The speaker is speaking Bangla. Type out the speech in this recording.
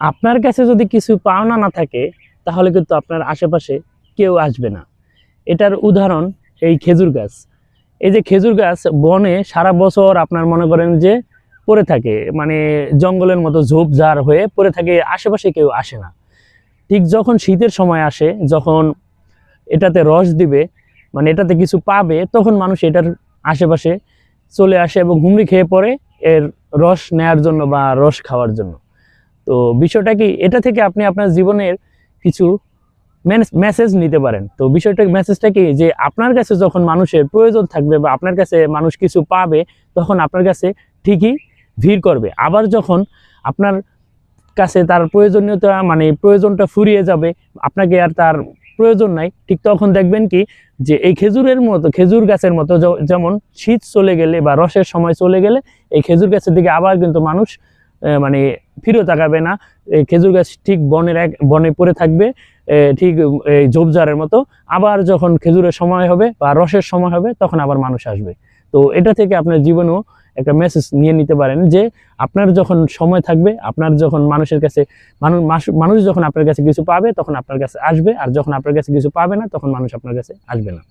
আপনার কাছে যদি কিছু পাওনা না থাকে, তাহলে কিন্তু আপনার আশেপাশে কেউ আসবে না। এটার উদাহরণ এই খেজুর গাছ। এই যে খেজুর গাছ বনে সারা বছর আপনার মনে করেন যে পড়ে থাকে মানে জঙ্গলের মতো ঝোপঝাড় হয়ে পড়ে থাকে, আশেপাশে কেউ আসে না। ঠিক যখন শীতের সময় আসে, যখন এটাতে রস দিবে মানে এটাতে কিছু পাবে, তখন মানুষ এটার আশেপাশে চলে আসে এবং হুমড়ি খেয়ে পড়ে এর রস নেয়ার জন্য বা রস খাওয়ার জন্য। তো বিষয়টা কি, এটা থেকে আপনি আপনার জীবনের কিছু মেসেজ নিতে পারেন। তো বিষয়টা মেসেজটা কি, যে আপনার কাছে যখন মানুষের প্রয়োজন থাকবে বা আপনার কাছে মানুষ কিছু পাবে, তখন আপনার কাছে ঠিকই ভিড় করবে। আবার যখন আপনার কাছে তার প্রয়োজনীয়তা মানে প্রয়োজনটা ফুরিয়ে যাবে, আপনাকে আর তার প্রয়োজন নাই, ঠিক তখন দেখবেন কি, যে এই খেজুরের মতো, খেজুর গাছের মতো যেমন শীত চলে গেলে বা রসের সময় চলে গেলে, এই খেজুর গাছের দিকে আবার কিন্তু মানুষ মানে ফিরেও তাকাবে না। খেজুর গাছ ঠিক বনের এক, বনে পড়ে থাকবে ঠিক ঝোপঝাড়ের মতো। আবার যখন খেজুরের সময় হবে বা রসের সময় হবে, তখন আবার মানুষ আসবে। তো এটা থেকে আপনার জীবনেও একটা মেসেজ নিয়ে নিতে পারেন যে, আপনার যখন সময় থাকবে, আপনার যখন মানুষের কাছে মানুষ মানুষ যখন আপনার কাছে কিছু পাবে, তখন আপনার কাছে আসবে। আর যখন আপনার কাছে কিছু পাবে না, তখন মানুষ আপনার কাছে আসবে না।